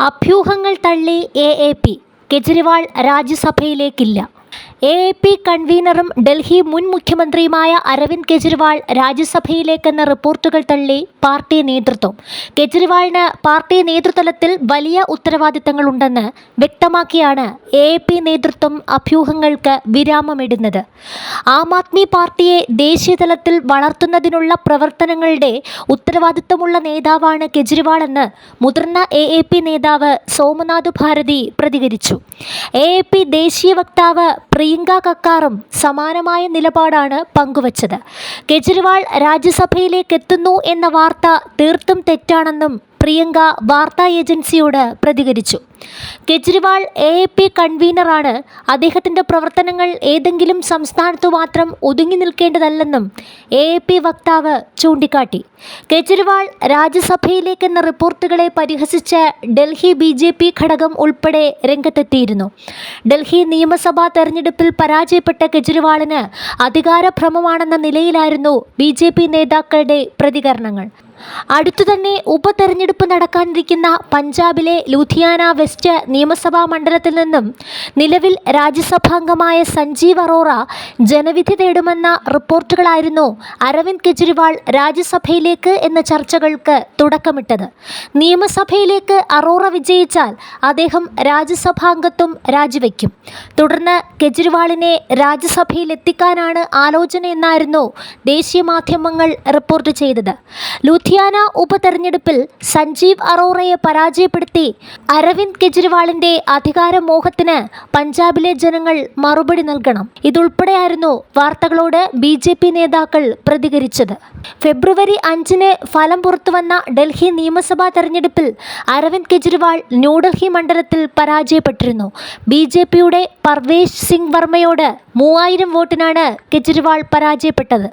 അഭ്യൂഹങ്ങൾ തള്ളി A A P. Kejriwal രാജ്യസഭയിലേക്കില്ല. എ പി കൺവീനറും ഡൽഹി മുൻ മുഖ്യമന്ത്രിയുമായ അരവിന്ദ് കെജ്രിവാൾ രാജ്യസഭയിലേക്കെന്ന റിപ്പോർട്ടുകൾ തള്ളി പാർട്ടി നേതൃത്വം. കെജ്രിവാളിന് പാർട്ടി നേതൃതലത്തിൽ വലിയ ഉത്തരവാദിത്തങ്ങളുണ്ടെന്ന് വ്യക്തമാക്കിയാണ് എ പി നേതൃത്വം അഭ്യൂഹങ്ങൾക്ക് വിരാമമിടുന്നത്. ആം ആദ്മി പാർട്ടിയെ ദേശീയതലത്തിൽ വളർത്തുന്നതിനുള്ള പ്രവർത്തനങ്ങളുടെ ഉത്തരവാദിത്തമുള്ള നേതാവാണ് കെജ്രിവാളെന്ന് മുതിർന്ന എ എ പി നേതാവ് സോമനാഥ് ഭാരതി പ്രതികരിച്ചു. എ എ പി ദേശീയ വക്താവ് പ്രിയങ്ക കക്കാറും സമാനമായ നിലപാടാണ് പങ്കുവച്ചത്. കെജ്രിവാൾ രാജ്യസഭയിലേക്ക് എത്തുന്നു എന്ന വാർത്ത തീർത്തും തെറ്റാണെന്നും പ്രിയങ്ക വാർത്താ ഏജൻസിയോട് പ്രതികരിച്ചു. കെജ്രിവാൾ എ എ പി കൺവീനറാണ്. അദ്ദേഹത്തിന്റെ പ്രവർത്തനങ്ങൾ ഏതെങ്കിലും സംസ്ഥാനത്തു മാത്രം ഒതുങ്ങി നിൽക്കേണ്ടതല്ലെന്നും എ എ പി വക്താവ് ചൂണ്ടിക്കാട്ടി. കെജ്രിവാൾ രാജ്യസഭയിലേക്കെന്ന റിപ്പോർട്ടുകളെ പരിഹസിച്ച് ഡൽഹി ബി ജെ പി ഘടകം ഉൾപ്പെടെ രംഗത്തെത്തിയിരുന്നു. ഡൽഹി നിയമസഭാ തെരഞ്ഞെടുപ്പിൽ പരാജയപ്പെട്ട കെജ്രിവാളിന് അധികാരഭ്രമമാണെന്ന നിലയിലായിരുന്നു ബി ജെ പി നേതാക്കളുടെ പ്രതികരണങ്ങൾ. അടുത്തുതന്നെ ഉപതെരഞ്ഞെടുപ്പ് നടക്കാനിരിക്കുന്ന പഞ്ചാബിലെ ലുധിയാന വെസ്റ്റ് നിയമസഭാ മണ്ഡലത്തിൽ നിന്നും നിലവിൽ രാജ്യസഭാംഗമായ സഞ്ജീവ് അറോറ ജനവിധി തേടുമെന്ന റിപ്പോർട്ടുകളായിരുന്നു അരവിന്ദ് കെജ്രിവാൾ രാജ്യസഭയിലേക്ക് എന്ന ചർച്ചകൾക്ക് തുടക്കമിട്ടത്. നിയമസഭയിലേക്ക് അറോറ വിജയിച്ചാൽ അദ്ദേഹം രാജ്യസഭാംഗത്വം രാജിവെക്കും. തുടർന്ന് കെജ്രിവാളിനെ രാജ്യസഭയിൽ എത്തിക്കാനാണ് ആലോചനയെന്നായിരുന്നു ദേശീയ മാധ്യമങ്ങൾ റിപ്പോർട്ട് ചെയ്തത്. ലുധിയാന ഉപതെരഞ്ഞെടുപ്പിൽ സഞ്ജീവ് അറോറയെ പരാജയപ്പെടുത്തി അരവിന്ദ് കെജ്രിവാളിന്റെ അധികാരമോഹത്തിന് പഞ്ചാബിലെ ജനങ്ങൾ മറുപടി നൽകണം. ഇതുൾപ്പെടെയായിരുന്നു വാർത്തകളോട് ബി ജെ പി നേതാക്കൾ പ്രതികരിച്ചത്. ഫെബ്രുവരി അഞ്ചിന് ഫലം പുറത്തുവന്ന ഡൽഹി നിയമസഭാ തെരഞ്ഞെടുപ്പിൽ അരവിന്ദ് കെജ്രിവാൾ ന്യൂഡൽഹി മണ്ഡലത്തിൽ പരാജയപ്പെട്ടിരുന്നു. ബി ജെ പിയുടെ പർവേഷ് സിംഗ് വർമ്മയോട് മൂവായിരം വോട്ടിനാണ് കെജ്രിവാൾ പരാജയപ്പെട്ടത്.